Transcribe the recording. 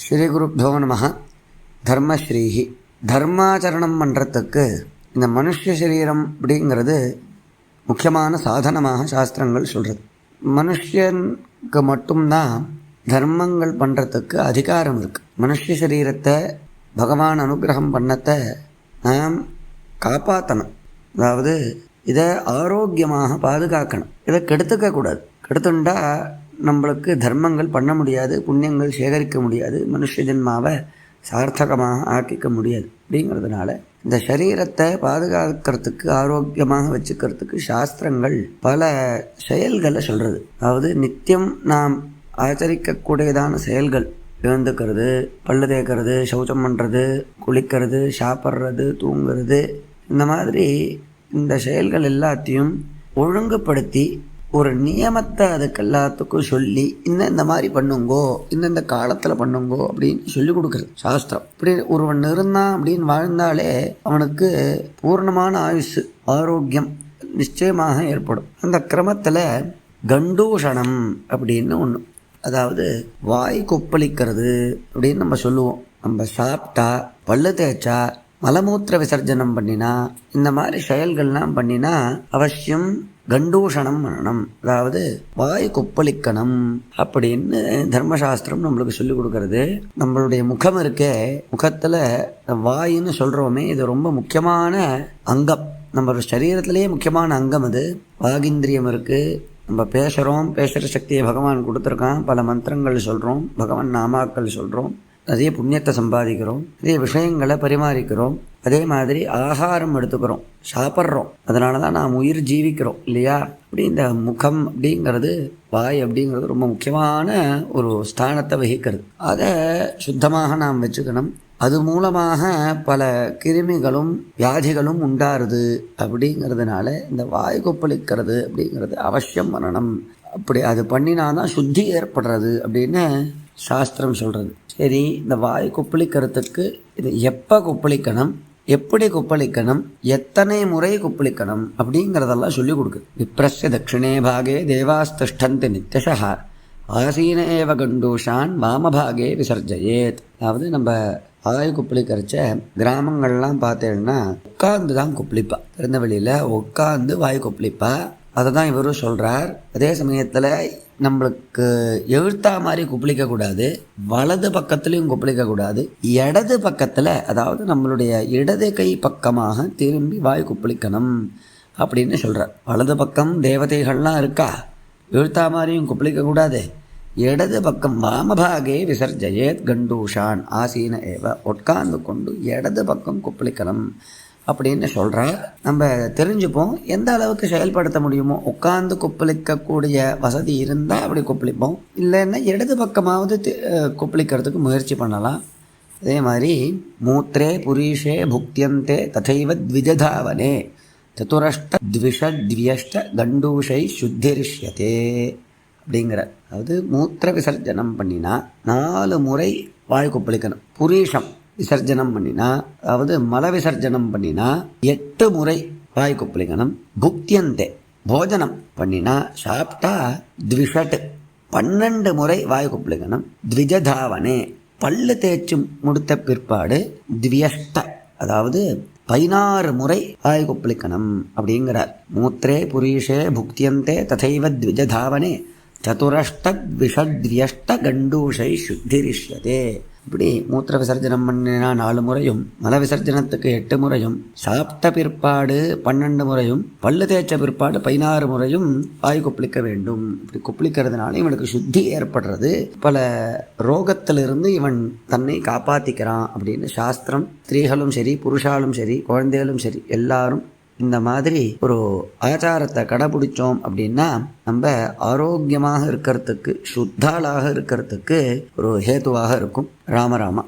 ஸ்ரீகுருப்போ நம. தர்மஸ்ரீஹி. தர்மாச்சரணம் பண்ணுறதுக்கு இந்த மனுஷ சரீரம் அப்படிங்கிறது முக்கியமான சாதனமாக சாஸ்திரங்கள் சொல்கிறது மனுஷனுக்கு மட்டும்தான் தர்மங்கள் பண்ணுறதுக்கு அதிகாரம் இருக்குது மனுஷ சரீரத்தை பகவான் அனுகிரகம் பண்ணத்தை நாம் காப்பாற்றணும் அதாவது இதை ஆரோக்கியமாக பாதுகாக்கணும். இதை கெடுத்துக்க கூடாது. கெடுத்துண்டா நம்மளுக்கு தர்மங்கள் பண்ண முடியாது புண்ணியங்கள் சேகரிக்க முடியாது மனுஷ ஜென்மாவை சார்த்தகமாக ஆக்கிக்க முடியாது. அப்படிங்கிறதுனால இந்த சரீரத்தை பாதுகாக்கிறதுக்கு ஆரோக்கியமாக வச்சுக்கிறதுக்கு சாஸ்திரங்கள் பல செயல்களை சொல்கிறது அதாவது நித்தியம் நாம் ஆச்சரிக்கக்கூடியதான செயல்கள். எழுந்துக்கிறது பல்லு தேய்க்கிறது சௌச்சம் பண்ணுறது குளிக்கிறது சாப்பிட்றது தூங்குறது இந்த மாதிரி இந்த செயல்கள் எல்லாத்தையும் ஒழுங்குபடுத்தி ஒரு நியமத்தை அதுக்கு எல்லாத்துக்கும் சொல்லி இந்த இந்த மாதிரி பண்ணுங்கோ இந்தந்த காலத்தில் பண்ணுங்கோ அப்படின்னு சொல்லி கொடுக்குறது சாஸ்திரம். இப்படி ஒருவன் இருந்தான் அப்படின்னு வாழ்ந்தாலே அவனுக்கு பூர்ணமான ஆயுசு ஆரோக்கியம் நிச்சயமாக ஏற்படும். அந்த கிரமத்தில் கண்டூஷணம் அப்படின்னு ஒன்று அதாவது வாய் கொப்பளிக்கிறது அப்படின்னு நம்ம சொல்லுவோம். நம்ம சாப்பிட்டா பல்லு தேய்ச்சா மலமூத்திர விசர்ஜனம் பண்ணினா இந்த மாதிரி செயல்கள்லாம் பண்ணினா அவசியம் கண்டூஷணம் பண்ணணும். அதாவது வாய் கொப்பளிக்கணும் அப்படின்னு தர்மசாஸ்திரம் நம்மளுக்கு சொல்லி கொடுக்கறது. நம்மளுடைய முகம் இருக்கே முகத்தில் வாயின்னு சொல்கிறோமே இது ரொம்ப முக்கியமான அங்கம். நம்ம சரீரத்திலேயே முக்கியமான அங்கம் அது. வாகிந்திரியம் இருக்குது நம்ம பேசுகிறோம் பேசுகிற சக்தியை பகவான் கொடுத்துருக்கான். பல மந்திரங்கள் சொல்கிறோம் பகவான் நாமாக்கள் சொல்கிறோம் நிறைய புண்ணியத்தை சம்பாதிக்கிறோம் நிறைய விஷயங்களை பரிமாறிக்கிறோம் அதே மாதிரி ஆகாரம் எடுத்துக்கிறோம் சாப்பிட்றோம். அதனால தான் நாம் உயிர் ஜீவிக்கிறோம் இல்லையா? அப்படி இந்த முகம் அப்படிங்கிறது வாய் அப்படிங்கிறது ரொம்ப முக்கியமான ஒரு ஸ்தானத்தை வகிக்கிறது. அதை சுத்தமாக நாம் வச்சுக்கணும். அது மூலமாக பல கிருமிகளும் வியாதிகளும் உண்டாருது அப்படிங்கிறதுனால இந்த வாய் கொப்பளிக்கிறது அப்படிங்கிறது அவசியம் பண்ணணும். அப்படி அது பண்ணினாதான் சுத்தி ஏற்படுறது அப்படின்னு சாஸ்திரம் சொல்கிறது சரி இந்த வாய் கொப்பளிக்கிறதுக்கு இது எப்போ கொப்பளிக்கணும்? எப்படி கொப்பளிக்கணும்? எத்தனை முறை கொப்பளிக்கணும்? அப்படிங்கிறதெல்லாம் சொல்லி கொடுக்குது. விப்ரஸ்ய தட்சிணே பாகே தேவாஸ்திஷ்டந்தி நித்தியசா ஆசீன ஏவ கண்டூஷான் வாமபாகே விசர்ஜயேத். அதாவது நம்ம ஆய் கொப்பளிக்கிறச்ச கிராமங்கள்லாம் பார்த்தேன்னா உட்காந்து தான் கொப்பளிப்பா. திறந்த வெளியில் உட்காந்து வாய் கொப்பளிப்பா. அதை தான் இவரும் சொல்கிறார் அதே சமயத்தில் நம்மளுக்கு எழுத்தா மாதிரி குப்பளிக்கக்கூடாது வலது பக்கத்துலேயும் குப்பளிக்கக்கூடாது இடது பக்கத்தில் அதாவது நம்மளுடைய இடது கை பக்கமாக திரும்பி வாய் குப்பளிக்கணும் அப்படின்னு சொல்கிறார் வலது பக்கம் தேவதைகள்லாம் இருக்கா? எழுத்தா மாதிரியும் குப்பளிக்கக்கூடாது இடது பக்கம் வாமபாகே விசர்ஜயேத் கண்டூஷான் ஆசீன ஏவ உட்கார்ந்து கொண்டு இடது பக்கம் குப்பளிக்கணும். அப்படின்னு சொல்கிறார் நம்ம தெரிஞ்சுப்போம் எந்த அளவுக்கு செயல்படுத்த முடியுமோ உட்காந்து கொப்பளிக்கக்கூடிய வசதி இருந்தால் அப்படி கொப்பளிப்போம். இல்லைன்னா இடது பக்கமாவது கொப்பளிக்கிறதுக்கு முயற்சி பண்ணலாம். அதே மாதிரி மூத்திரே புரீஷே புக்தியந்தே ததைவ த்விஜதாவனே. சதுரஷ்ட த்விஷத்வியஷ்ட கண்டூஷை சுத்திரிஷ்யதே. அப்படிங்கிற அதாவது மூத்திர விசர்ஜனம் பண்ணினா நாலு முறை வாய் கொப்பளிக்கணும். புரீஷம். விசர்ஜனம் பண்ணினா அதாவது மல விசர்ஜனம் பண்ணினா எட்டு முறை வாய் குப்பலிங்கனம் புக்தியந்தே போஜனம் பண்ணினா சாப்பிட்டா த்விஷட்டு. பன்னெண்டு முறை வாய் குப்பலிங்கனம் த்விஜதாவனே. பல்லு தேய்ச்சும் முடித்த பிற்பாடு த்வியஷ்ட அதாவது பதினாறு முறை வாய் கொப்பளிக்கணும் அப்படிங்கிறார். மூத்திரே புரீஷே புக்தியந்தே ததைவ த்விஜதாவனே. சதுரஷ்ட விஷத்வியஷ்ட கண்டூஷை சுத்திரிஷ்யதே. இப்படி மூத்திர விசர்ஜனம் பண்ணினா நாலு முறையும் மல விசர்ஜனத்துக்கு எட்டு முறையும் சாப்பிட்ட பிற்பாடு பன்னெண்டு முறையும் பல்லு தேய்ச்ச பிற்பாடு பதினாறு முறையும் வாய் கொப்பளிக்க வேண்டும். இப்படி கொப்பளிக்கிறதுனால இவனுக்கு சுத்தி ஏற்படுறது. பல ரோகத்திலிருந்து இவன் தன்னை காப்பாற்றிக்கிறான் அப்படின்னு சாஸ்திரம் ஸ்திரீகளும் சரி புருஷாலும் சரி குழந்தைகளும் சரி எல்லாரும் இந்த மாதிரி ஒரு ஆச்சாரத்தை கடைபிடிச்சோம் அப்படின்னா நம்ம ஆரோக்கியமாக இருக்கிறதுக்கு சுத்தாளாக இருக்கிறதுக்கு ஒரு ஹேத்துவாக இருக்கும். ராமராமா